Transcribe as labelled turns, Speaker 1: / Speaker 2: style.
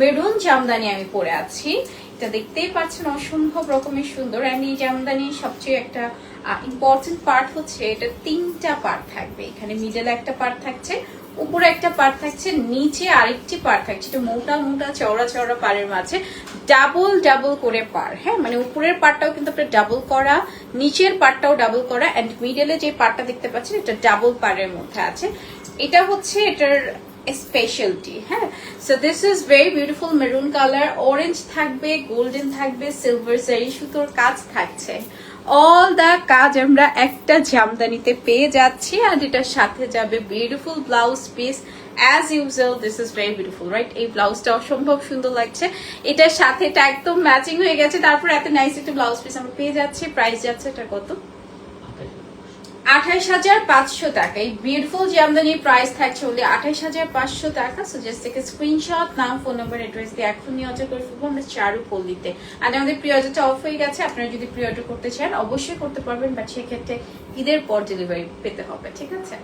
Speaker 1: Maroon Jamdani আমি পরে আছি। এটা দেখতেই পাচ্ছেন অসম্ভব রকমের সুন্দর। অ্যান্ড এই জামদানির সবচেয়ে একটা ইম্পর্টেন্ট পার্ট হচ্ছে এটা তিনটা পার্ট থাকবে। এখানে মিডলে একটা পার্ট থাকছে, উপরে একটা পার্ট থাকছে, নিচে আরেকটি পার্ট থাকছে। এটা মোটা মোটা, চওড়া চওড়া পাড়ের মাঝে ডাবল ডাবল করে পার হ্যাঁ মানে উপরের পার্টটাও কিন্তু আপনার ডাবল করা, নিচের পার্টটাও ডাবল করা অ্যান্ড মিডলে যে পার্টটা দেখতে পাচ্ছেন, এটা ডাবল পাড়ের মধ্যে আছে। এটা হচ্ছে এটার স্পেশালিটি হ্যাঁ? So this is very beautiful maroon colour orange থাকবে গোল্ডেন থাকবে সিলভার সারি সুতোর কাজ থাকছে। অল দা কাজ আমরা একটা জামদানিতে পেয়ে যাচ্ছি আর এটার সাথে যাবে beautiful blouse piece as usual this is very beautiful right এই ব্লাউজটা অসম্ভব সুন্দর লাগছে। এটার সাথে এটা একদম ম্যাচিং হয়ে গেছে। তারপর এত নাইস একটা ব্লাউজ পিস আমরা পেয়ে যাচ্ছি। প্রাইস যাচ্ছে এটা কত? আঠাইশ হাজার পাঁচশো টাকা। এই বিউটিফুল জামদানির প্রাইস থাকছে বলে আঠাইশ হাজার পাঁচশো টাকা। সো জাস্ট থেকে স্ক্রিনশট নাম ফোন নাম্বার অ্যাড্রেস দিয়ে এখনই অর্ডার করে ফেলব আমরা চারু পল্লিতে আর আমাদের প্রি অর্ডারটা অফ হয়ে গেছে। আপনারা যদি প্রি অর্ডার করতে চান, অবশ্যই করতে পারবেন বাট সেক্ষেত্রে ঈদের পর ডেলিভারি পেতে হবে, ঠিক আছে?